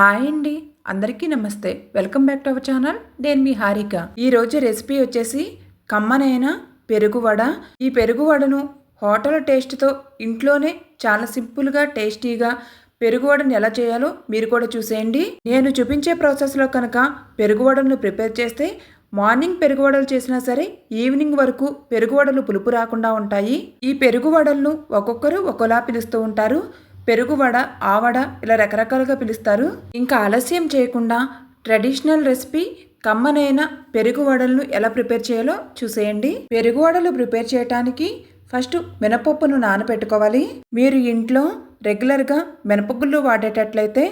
Hi అండి. అందరికీ నమస్తే. Welcome back to our channel. నేను మీ హారిక. ఈ రోజు రెసిపీ వచ్చేసి కమ్మనైన పెరుగువడ. ఈ పెరుగువడను హోటల్ టేస్ట్తో ఇంట్లోనే చాలా సింపుల్గా టేస్టీగా పెరుగువడను ఎలా చేయాలో మీరు కూడా చూసేయండి. నేను చూపించే ప్రాసెస్లో కనుక పెరుగువడను ప్రిపేర్ చేస్తే మార్నింగ్ పెరుగువడలు చేసినా సరే ఈవినింగ్ వరకు పెరుగువడలు పులుపు రాకుండా ఉంటాయి. ఈ పెరుగువడలను ఒక్కొక్కరు ఒకలా పిలుస్తూ ఉంటారు. పెరుగువడ ఆవడ ఇలా రకరకాలుగా పిలుస్తారు. ఇంకా ఆలస్యం చేయకుండా ట్రెడిషనల్ రెసిపీ కమ్మనైన పెరుగు వడలను ఎలా ప్రిపేర్ చేయాలో చూసేయండి. పెరుగు వడలు ప్రిపేర్ చేయడానికి ఫస్ట్ మినపప్పును నానబెట్టుకోవాలి. మీరు ఇంట్లో రెగ్యులర్గా మినపగుళ్ళు వాడేటట్లయితే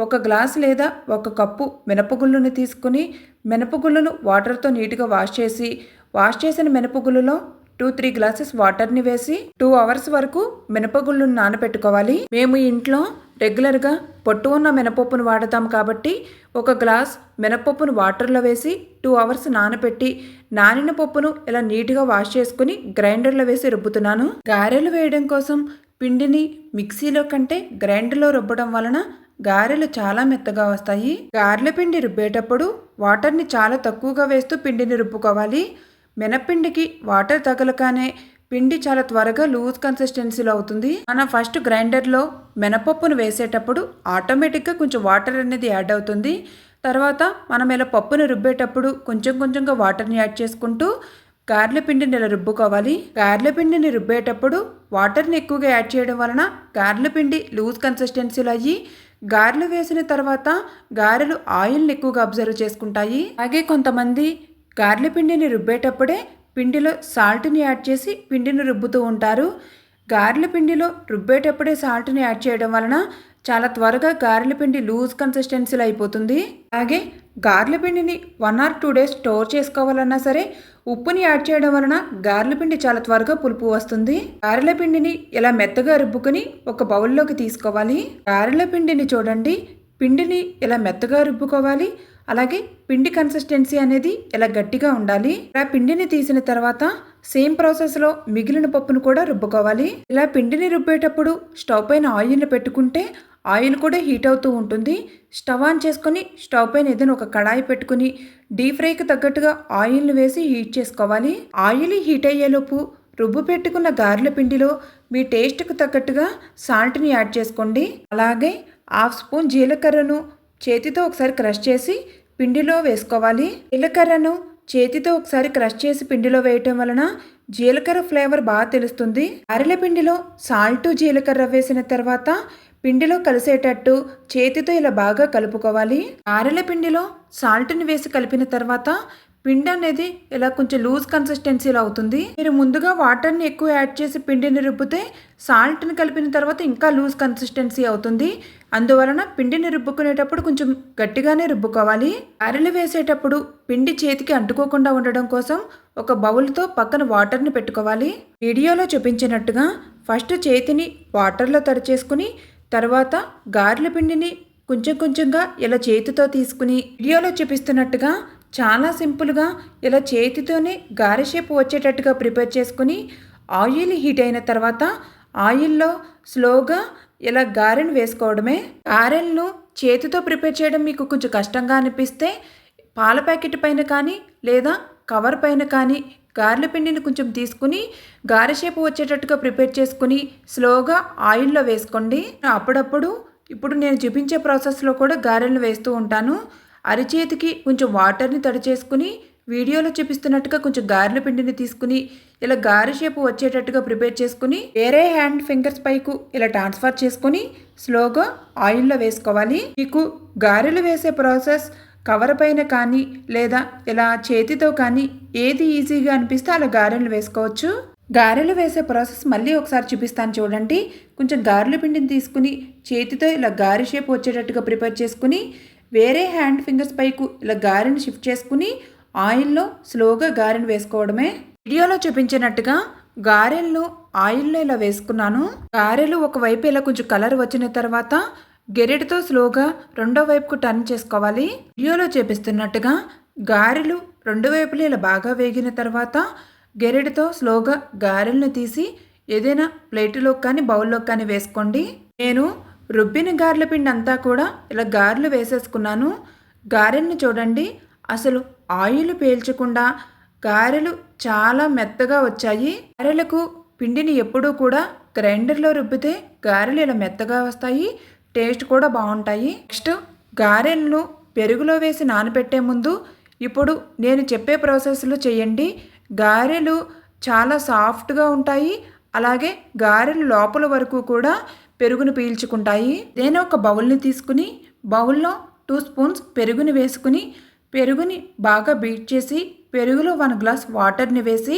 ఒక గ్లాస్ లేదా ఒక కప్పు మినపగుళ్ళుని తీసుకుని మినపగుళ్ళను వాటర్తో నీట్గా వాష్ చేసి వాష్ చేసిన మినపగుళ్ళలో టూ త్రీ గ్లాసెస్ వాటర్ని వేసి టూ అవర్స్ వరకు మినపగుళ్ళను నానబెట్టుకోవాలి. మేము ఇంట్లో రెగ్యులర్గా పొట్టు ఉన్న మినపప్పును వాడతాం కాబట్టి ఒక గ్లాస్ మినపప్పును వాటర్లో వేసి టూ అవర్స్ నానబెట్టి నానిన పప్పును ఇలా నీట్గా వాష్ చేసుకుని గ్రైండర్లో వేసి రుబ్బుతున్నాను. గారెలు వేయడం కోసం పిండిని మిక్సీలో కంటే గ్రైండర్లో రుబ్బడం వలన గారెలు చాలా మెత్తగా వస్తాయి. గారెల పిండి రుబ్బేటప్పుడు వాటర్ని చాలా తక్కువగా వేస్తూ పిండిని రుబ్బుకోవాలి. మినపిండికి వాటర్ తగలగానే పిండి చాలా త్వరగా లూజ్ కన్సిస్టెన్సీలో అవుతుంది. మనం ఫస్ట్ గ్రైండర్లో మినపప్పును వేసేటప్పుడు ఆటోమేటిక్గా కొంచెం వాటర్ అనేది యాడ్ అవుతుంది. తర్వాత మనం ఇలా పప్పును రుబ్బేటప్పుడు కొంచెం కొంచెంగా వాటర్ని యాడ్ చేసుకుంటూ గార్ల పిండిని ఇలా రుబ్బుకోవాలి. గార్ల పిండిని రుబ్బేటప్పుడు వాటర్ని ఎక్కువగా యాడ్ చేయడం వలన గార్ల పిండి లూజ్ కన్సిస్టెన్సీలు అయ్యి గారెలు వేసిన తర్వాత గారెలు ఆయిల్ని ఎక్కువగా అబ్జర్వ్ చేసుకుంటాయి. అలాగే కొంతమంది గార్ల పిండిని రుబ్బేటప్పుడే పిండిలో సాల్ట్ని యాడ్ చేసి పిండిని రుబ్బుతూ ఉంటారు. గారెల పిండిలో రుబ్బేటప్పుడే సాల్ట్ని యాడ్ చేయడం వలన చాలా త్వరగా గారెల పిండి లూజ్ కన్సిస్టెన్సీలో అయిపోతుంది. అలాగే గారెల పిండిని one or two days store చేసుకోవాలన్నా సరే ఉప్పుని యాడ్ చేయడం వలన గారెల పిండి చాలా త్వరగా పులుపు వస్తుంది. గారెల పిండిని ఇలా మెత్తగా రుబ్బుకొని ఒక బౌల్లోకి తీసుకోవాలి. గారెల పిండిని చూడండి. పిండిని ఇలా మెత్తగా రుబ్బుకోవాలి. అలాగే పిండి కన్సిస్టెన్సీ అనేది ఇలా గట్టిగా ఉండాలి? ఇలా పిండిని తీసిన తర్వాత సేమ్ ప్రాసెస్లో మిగిలిన పప్పును కూడా రుబ్బుకోవాలి. ఇలా పిండిని రుబ్బేటప్పుడు స్టవ్ పైన ఆయిల్ని పెట్టుకుంటే ఆయిల్ కూడా హీట్ అవుతూ ఉంటుంది. స్టవ్ ఆన్ చేసుకొని స్టవ్ పైన ఏదైనా ఒక కడాయి పెట్టుకుని డీప్ ఫ్రైకి తగ్గట్టుగా ఆయిల్ని వేసి హీట్ చేసుకోవాలి. ఆయిల్ హీట్ అయ్యేలోపు రుబ్బు పెట్టుకున్న గారెల పిండిలో మీ టేస్ట్కు తగ్గట్టుగా సాల్ట్ని యాడ్ చేసుకోండి. అలాగే హాఫ్ స్పూన్ జీలకర్రను చేతితో ఒకసారి క్రష్ చేసి పిండిలో వేసుకోవాలి. జీలకర్రను చేతితో ఒకసారి క్రష్ చేసి పిండిలో వేయటం వలన జీలకర్ర ఫ్లేవర్ బాగా తెలుస్తుంది. అరల పిండిలో సాల్ట్ జీలకర్ర వేసిన తర్వాత పిండిలో కలిసేటట్టు చేతితో ఇలా బాగా కలుపుకోవాలి. ఆరెల పిండిలో సాల్ట్ని వేసి కలిపిన తర్వాత పిండి అనేది ఇలా కొంచెం లూజ్ కన్సిస్టెన్సీలో అవుతుంది. మీరు ముందుగా వాటర్ని ఎక్కువ యాడ్ చేసి పిండిని రుబ్బితే సాల్ట్ని కలిపిన తర్వాత ఇంకా లూజ్ కన్సిస్టెన్సీ అవుతుంది. అందువలన పిండిని రుబ్బుకునేటప్పుడు కొంచెం గట్టిగానే రుబ్బుకోవాలి. అరలు వేసేటప్పుడు పిండి చేతికి అంటుకోకుండా ఉండడం కోసం ఒక బౌల్తో పక్కన వాటర్ని పెట్టుకోవాలి. వీడియోలో చూపించినట్టుగా ఫస్ట్ చేతిని వాటర్లో తడిచేసుకుని తర్వాత గారెల పిండిని కొంచెం కొంచెంగా ఇలా చేతితో తీసుకుని వీడియోలో చూపిస్తున్నట్టుగా చాలా సింపుల్గా ఇలా చేతితోనే గారె షేప్ వచ్చేటట్టుగా ప్రిపేర్ చేసుకుని ఆయిల్ హీట్ అయిన తర్వాత ఆయిల్లో స్లోగా ఇలా గారెను వేసుకోవడమే. గారెలను చేతితో ప్రిపేర్ చేయడం మీకు కొంచెం కష్టంగా అనిపిస్తే పాల ప్యాకెట్ పైన కానీ లేదా కవర్ పైన కానీ గారెల పిండిని కొంచెం తీసుకుని గారె షేపు వచ్చేటట్టుగా ప్రిపేర్ చేసుకుని స్లోగా ఆయిల్లో వేసుకోండి. అప్పుడప్పుడు ఇప్పుడు నేను చూపించే ప్రాసెస్లో కూడా గారెలను వేస్తూ ఉంటాను. అరిచేతికి కొంచెం వాటర్ని తడి చేసుకుని వీడియోలో చూపిస్తున్నట్టుగా కొంచెం గారెల పిండిని తీసుకుని ఇలా గారె షేపు వచ్చేటట్టుగా ప్రిపేర్ చేసుకుని వేరే హ్యాండ్ ఫింగర్స్ పైకు ఇలా ట్రాన్స్ఫర్ చేసుకుని స్లోగా ఆయిల్లో వేసుకోవాలి. మీకు గారెలు వేసే ప్రాసెస్ కవర్ పైన కానీ లేదా ఇలా చేతితో కానీ ఏది ఈజీగా అనిపిస్తే అలా గారెలు వేసుకోవచ్చు. గారెలు వేసే ప్రాసెస్ మళ్ళీ ఒకసారి చూపిస్తాను చూడండి. కొంచెం గారెల పిండిని తీసుకుని చేతితో ఇలా గారె షేప్ వచ్చేటట్టుగా ప్రిపేర్ చేసుకుని వేరే హ్యాండ్ ఫింగర్స్ పైకు ఇలా గారెని షిఫ్ట్ చేసుకుని ఆయిల్లో స్లోగా గారెను వేసుకోవడమే. వీడియోలో చూపించినట్టుగా గారెలను ఆయిల్లో ఇలా వేసుకున్నాను. గారెలు ఒకవైపు ఇలా కొంచెం కలర్ వచ్చిన తర్వాత గెరెటితో స్లోగా రెండో వైపుకు టర్న్ చేసుకోవాలి. వీడియోలో చూపిస్తున్నట్టుగా గారెలు రెండు వైపులు ఇలా బాగా వేగిన తర్వాత గెరెటితో స్లోగా గారెలను తీసి ఏదైనా ప్లేటులోకి కానీ బౌల్లోకి కానీ వేసుకోండి. నేను రుబ్బిన గారెల పిండి అంతా కూడా ఇలా గారెలు వేసేసుకున్నాను. గారెలను చూడండి అసలు ఆయిల్ పేల్చకుండా గారెలు చాలా మెత్తగా వచ్చాయి. గారెలకు పిండిని ఎప్పుడూ కూడా గ్రైండర్లో రుబ్బితే గారెలు ఇలా మెత్తగా వస్తాయి టేస్ట్ కూడా బాగుంటాయి. నెక్స్ట్ గారెలను పెరుగులో వేసి నానబెట్టే ముందు ఇప్పుడు నేను చెప్పే ప్రాసెస్లో చేయండి. గారెలు చాలా సాఫ్ట్గా ఉంటాయి అలాగే గారెలు లోపల వరకు కూడా పెరుగును పీల్చుకుంటాయి. నేను ఒక బౌల్ని తీసుకుని బౌల్లో టూ స్పూన్స్ పెరుగుని వేసుకుని పెరుగుని బాగా బీట్ చేసి పెరుగులో వన్ గ్లాస్ వాటర్ని వేసి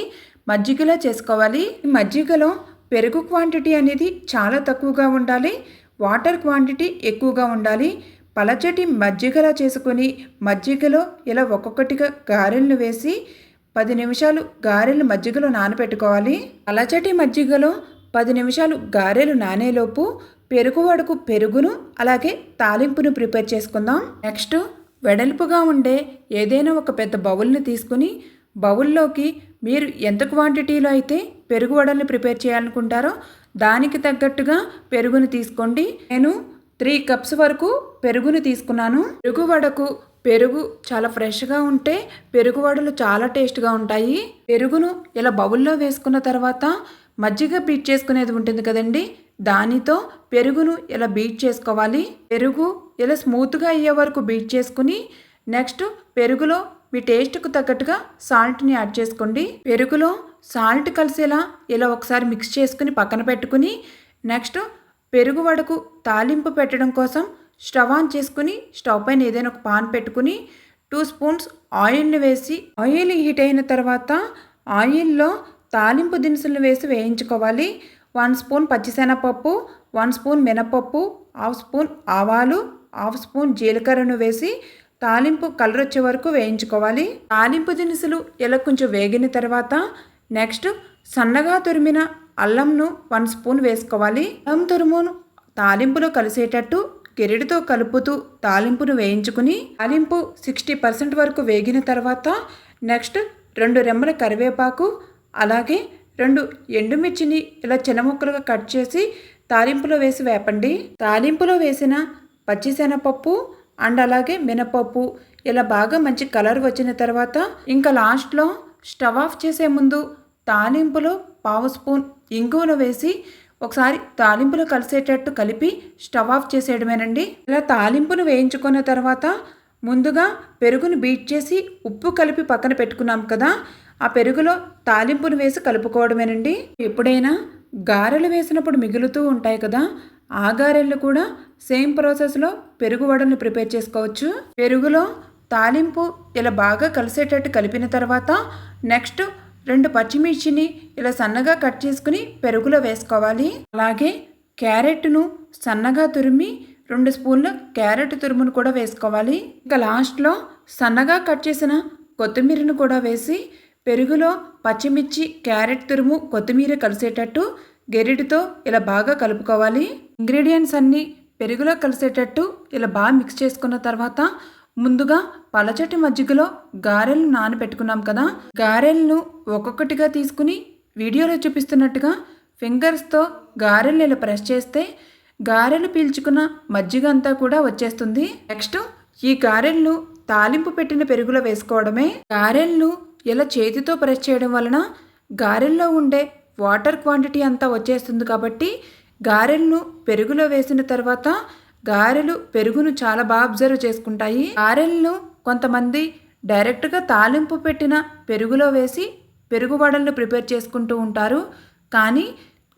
మజ్జిగలా చేసుకోవాలి. ఈ మజ్జిగలో పెరుగు క్వాంటిటీ అనేది చాలా తక్కువగా ఉండాలి. వాటర్ క్వాంటిటీ ఎక్కువగా ఉండాలి. పలచటి మజ్జిగలా చేసుకొని మజ్జిగలో ఇలా ఒక్కొక్కటిగా గారెలను వేసి పది నిమిషాలు గారెలు మజ్జిగలో నానబెట్టుకోవాలి. పలచటి మజ్జిగలో పది నిమిషాలు గారెలు నానేలోపు పెరుగు వడకు పెరుగును అలాగే తాలింపును ప్రిపేర్ చేసుకుందాం. నెక్స్ట్ వెడల్పుగా ఉండే ఏదైనా ఒక పెద్ద బౌల్ని తీసుకుని బౌల్లోకి మీరు ఎంత క్వాంటిటీలో అయితే పెరుగు వడల్ని ప్రిపేర్ చేయాలనుకుంటారో దానికి తగ్గట్టుగా పెరుగును తీసుకోండి. నేను త్రీ కప్స్ వరకు పెరుగును తీసుకున్నాను. పెరుగు వడకు పెరుగు చాలా ఫ్రెష్గా ఉంటే పెరుగు వడలు చాలా టేస్ట్గా ఉంటాయి. పెరుగును ఇలా బౌల్లో వేసుకున్న తర్వాత మజ్జిగ బీట్ చేసుకునేది ఉంటుంది కదండి? దానితో పెరుగును ఇలా బీట్ చేసుకోవాలి? పెరుగు ఇలా స్మూత్గా అయ్యే వరకు బీట్ చేసుకుని నెక్స్ట్ పెరుగులో మీ టేస్ట్కు తగ్గట్టుగా సాల్ట్ని యాడ్ చేసుకోండి. పెరుగులో సాల్ట్ కలిసేలా ఇలా ఒకసారి మిక్స్ చేసుకుని పక్కన పెట్టుకుని నెక్స్ట్ పెరుగు వడకు తాలింపు పెట్టడం కోసం స్టవ్ ఆన్ చేసుకుని స్టవ్ పైన ఏదైనా ఒక పాన్ పెట్టుకుని టూ స్పూన్స్ ఆయిల్ని వేసి ఆయిల్ హీట్ అయిన తర్వాత ఆయిల్లో తాలింపు దినుసులను వేసి వేయించుకోవాలి. వన్ స్పూన్ పచ్చిశనగపప్పు వన్ స్పూన్ మినపప్పు హాఫ్ స్పూన్ ఆవాలు హాఫ్ స్పూన్ జీలకర్రను వేసి తాలింపు కలర్ వచ్చే వరకు వేయించుకోవాలి. తాలింపు దినుసులు ఇలా కొంచెం వేగిన తర్వాత నెక్స్ట్ సన్నగా తురిమిన అల్లంను వన్ స్పూన్ వేసుకోవాలి. అల్లం తురుమును తాలింపులో కలిసేటట్టు గెరిడితో కలుపుతూ తాలింపును వేయించుకుని తాలింపు సిక్స్టీ పర్సెంట్ వరకు వేగిన తర్వాత నెక్స్ట్ రెండు రెమ్మల కరివేపాకు అలాగే రెండు ఎండుమిర్చిని ఇలా చిన్న ముక్కలుగా కట్ చేసి తాలింపులో వేసి వేపండి. తాలింపులో వేసిన పచ్చిశనగపప్పు అండ్ అలాగే మినపప్పు ఇలా బాగా మంచి కలర్ వచ్చిన తర్వాత ఇంకా లాస్ట్లో స్టవ్ ఆఫ్ చేసే ముందు తాలింపులో పావు స్పూన్ ఇంగువను వేసి ఒకసారి తాలింపులు కలిసేటట్టు కలిపి స్టవ్ ఆఫ్ చేసేయడమేనండి. ఇలా తాలింపును వేయించుకున్న తర్వాత ముందుగా పెరుగును బీట్ చేసి ఉప్పు కలిపి పక్కన పెట్టుకున్నాం కదా ఆ పెరుగులో తాలింపును వేసి కలుపుకోవడమేనండి. ఎప్పుడైనా గారెలు వేసినప్పుడు మిగులుతూ ఉంటాయి కదా ఆ గారెలు కూడా సేమ్ ప్రాసెస్లో పెరుగు వడలను ప్రిపేర్ చేసుకోవచ్చు. పెరుగులో తాలింపు ఇలా బాగా కలిసేటట్టు కలిపిన తర్వాత నెక్స్ట్ రెండు పచ్చిమిర్చిని ఇలా సన్నగా కట్ చేసుకుని పెరుగులో వేసుకోవాలి. అలాగే క్యారెట్ను సన్నగా తురిమి రెండు స్పూన్ల క్యారెట్ తురుమును కూడా వేసుకోవాలి. ఇంకా లాస్ట్లో సన్నగా కట్ చేసిన కొత్తిమీరను కూడా వేసి పెరుగులో పచ్చిమిర్చి క్యారెట్ తురుము కొత్తిమీర కలిసేటట్టు గెరిటితో ఇలా బాగా కలుపుకోవాలి. ఇంగ్రీడియంట్స్ అన్నీ పెరుగులో కలిసేటట్టు ఇలా బాగా మిక్స్ చేసుకున్న తర్వాత ముందుగా పలచటి మజ్జిగలో గారెలు నానబెట్టుకున్నాం కదా. గారెలను ఒక్కొక్కటిగా తీసుకుని వీడియోలో చూపిస్తున్నట్టుగా ఫింగర్స్తో గారెలు ఇలా ప్రెస్ చేస్తే గారెలు పీల్చుకున్న మజ్జిగ అంతా కూడా వచ్చేస్తుంది. నెక్స్ట్ ఈ గారెలను తాలింపు పెట్టిన పెరుగులో వేసుకోవడమే. గారెలను ఇలా చేతితో ప్రెస్ చేయడం వలన గారెల్లో ఉండే వాటర్ క్వాంటిటీ అంతా వచ్చేస్తుంది కాబట్టి గారెలను పెరుగులో వేసిన తర్వాత గారెలు పెరుగును చాలా బాగా అబ్జర్వ్ చేసుకుంటాయి. గారెలను కొంతమంది డైరెక్ట్గా తాలింపు పెట్టిన పెరుగులో వేసి పెరుగు వడలను ప్రిపేర్ చేసుకుంటూ ఉంటారు. కానీ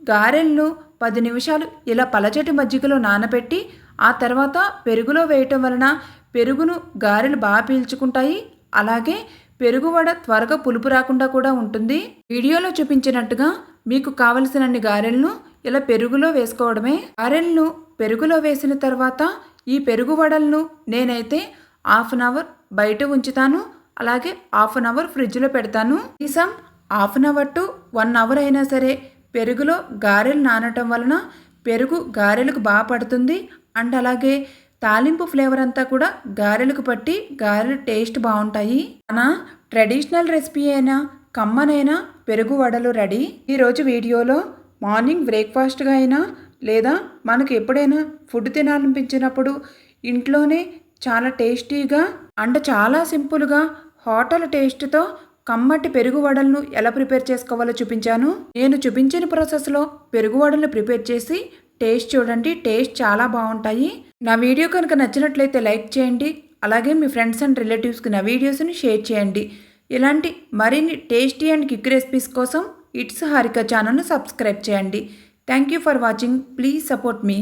గారెలను పది నిమిషాలు ఇలా పలచటి మజ్జిగలో నానబెట్టి ఆ తర్వాత పెరుగులో వేయటం వలన పెరుగును గారెలు బాగా పీల్చుకుంటాయి. అలాగే పెరుగు వడ త్వరగా పులుపు రాకుండా కూడా ఉంటుంది. వీడియోలో చూపించినట్టుగా మీకు కావలసినన్ని గారెలను ఇలా పెరుగులో వేసుకోవడమే. గారెలను పెరుగులో వేసిన తర్వాత ఈ పెరుగు వడలను నేనైతే హాఫ్ అన్ అవర్ బయట ఉంచుతాను. అలాగే హాఫ్ అన్ అవర్ ఫ్రిడ్జ్లో పెడతాను. కనీసం half an hour to one hour అయినా సరే పెరుగులో గారెలు నానటం వలన పెరుగు గారెలకు బాగా పడుతుంది. అండ్ అలాగే తాలింపు ఫ్లేవర్ అంతా కూడా గారెలకు పట్టి గారెలు టేస్ట్ బాగుంటాయి. మన ట్రెడిషనల్ రెసిపీ అయినా కమ్మనైనా పెరుగు వడలు రెడీ. ఈరోజు వీడియోలో మార్నింగ్ బ్రేక్ఫాస్ట్గా అయినా లేదా మనకు ఎప్పుడైనా ఫుడ్ తినాలనిపించినప్పుడు ఇంట్లోనే చాలా టేస్టీగా అంటే చాలా సింపుల్గా హోటల్ టేస్ట్తో కమ్మటి పెరుగు వడలను ఎలా ప్రిపేర్ చేసుకోవాలో చూపించాను. నేను చూపించిన ప్రాసెస్లో పెరుగు వడలు ప్రిపేర్ చేసి టేస్ట్ చూడండి టేస్ట్ చాలా బాగుంటాయి. నా వీడియో కనుక నచ్చినట్లయితే లైక్ చేయండి అలాగే మీ ఫ్రెండ్స్ అండ్ రిలేటివ్స్కి నా వీడియోస్ని షేర్ చేయండి. ఇలాంటి మరిన్ని టేస్టీ అండ్ క్విక్ రెసిపీస్ కోసం ఇట్స్ హారిక ఛానల్ను సబ్స్క్రైబ్ చేయండి. Thank you for watching. Please support me.